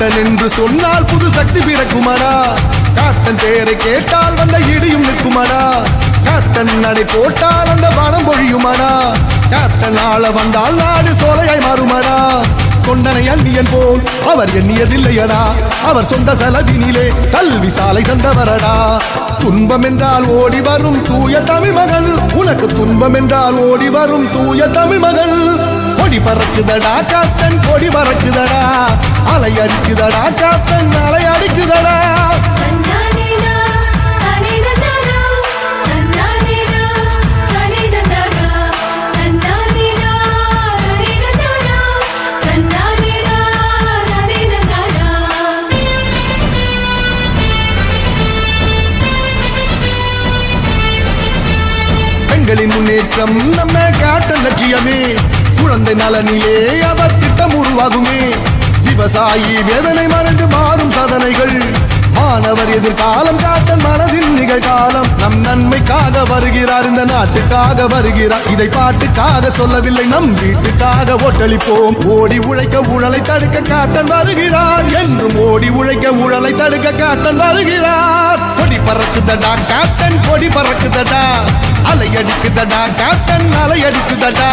Cotton என்று சொன்னால் புது சக்தி பிறக்குமடா. காட்டன் பேரை கேட்டால் வந்த இடியும் நிற்குமடா. காட்டன் நடை போட்டால் அந்த பணம் பொழியுமடா காட்டன் ஆள வந்தால் நாடு சோலையாய் மாறுமடா. கொண்டனை அந்நியன் போல் அவர் எண்ணியதில்லையடா. அவர் சொந்த செலவினிலே கல்வி சாலை தந்தவரடா. துன்பம் என்றால் ஓடி வரும் தூய தமிழ் மகள். உனக்கு துன்பம் என்றால் ஓடி வரும் தூய தமிழ் மகள். கொடி பறக்குதடா காட்டன் கொடி பறக்குதடா. அலை அடிக்குதடா காட்டன் அலை அடிக்குதடா. பெண்களின் முன்னேற்றம் நம்ம காட்டன் லட்சியமே. குழந்தை நலனிலே அவர் திட்டம் உருவாகுமே. விவசாயி வேதனை மறந்து மாறும் சதனைகள். மாணவர் எதிர்காலம் காட்டன் மனதின் நிகழ்காலம். நம் நன்மைக்காக வருகிறார் இந்த நாட்டுக்காக வருகிறார். இதை பாட்டுக்காக சொல்லவில்லை நம் வீட்டுக்காக ஓட்டளிப்போம் ஓடி உழைக்க ஊழலை தடுக்க காட்டன் வருகிறார். என்றும் ஓடி உழைக்க ஊழலை தடுக்க காட்டன் வருகிறார். கொடி பறக்குதடா கேப்டன் கொடி பறக்குதடா. அலை அடிக்குதடா கேப்டன் அலை அடிக்குதடா.